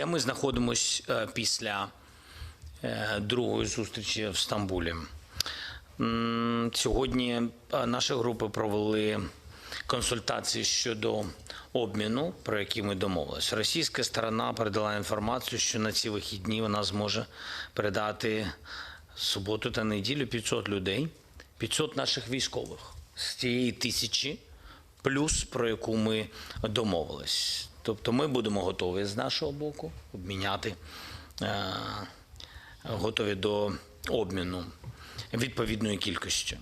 де ми знаходимось е, після е, другої зустрічі в Стамбулі. Сьогодні е, наші групи провели консультації щодо обміну, про який ми домовилися. Російська сторона передала інформацію, що на ці вихідні вона зможе передати суботу та неділю 500 людей, 500 наших військових з цієї тисячі, плюс про яку ми домовились. Тобто ми будемо готові з нашого боку обміняти, е, готові до обміну відповідної кількості.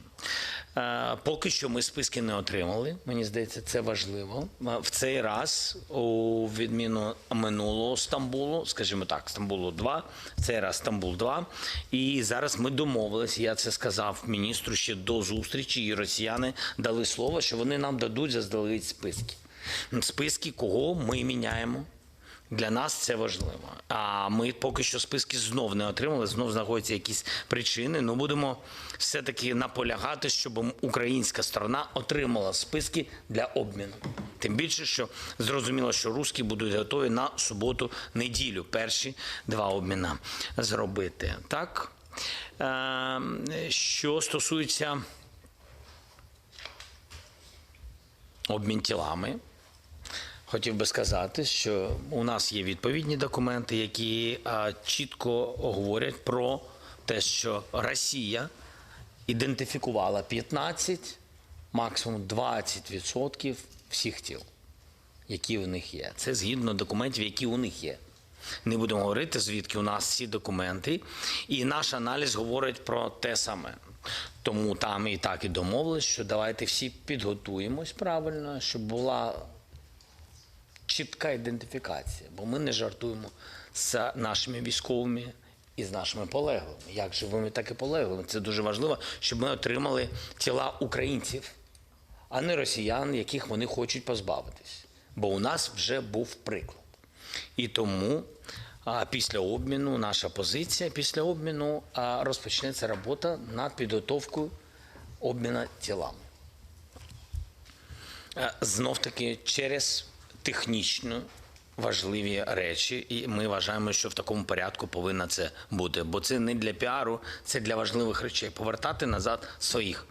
Е, Поки що ми списки не отримали. Мені здається, це важливо. Е, В цей раз, у відміну минулого Стамбулу, скажімо так, Стамбулу 2, в цей раз Стамбул 2. І зараз ми домовилися. Я це сказав міністру ще до зустрічі, і росіяни дали слово, що вони нам дадуть заздалегідь списки. Списки, кого ми міняємо. Для нас це важливо. А ми поки що списки знов не отримали, знов знаходяться якісь причини. Ну будемо все-таки наполягати, щоб українська сторона отримала списки для обміну. Тим більше, що зрозуміло, що русські будуть готові на суботу, неділю перші два обміна зробити. Так Е, що стосується обмін тілами. Хотів би сказати, що у нас є відповідні документи, які чітко говорять про те, що Росія ідентифікувала 15, максимум 20% всіх тіл, які в них є. Це згідно документів, які у них є. Не будемо говорити, звідки у нас ці документи. І наш аналіз говорить про те саме. Тому там і так і домовились, що давайте всі підготуємось правильно, щоб була чітка ідентифікація, бо ми не жартуємо з нашими військовими і з нашими полеглими, як живими, так і полеглими. Це дуже важливо, щоб ми отримали тіла українців, а не росіян, яких вони хочуть позбавитись. Бо у нас вже був приклад. І тому а, після обміну, наша позиція після обміну а, розпочнеться робота над підготовкою обміну тілами. Знов таки через технічно важливі речі, і ми вважаємо, що в такому порядку повинна це бути. Бо це не для піару, це для важливих речей. Повертати назад своїх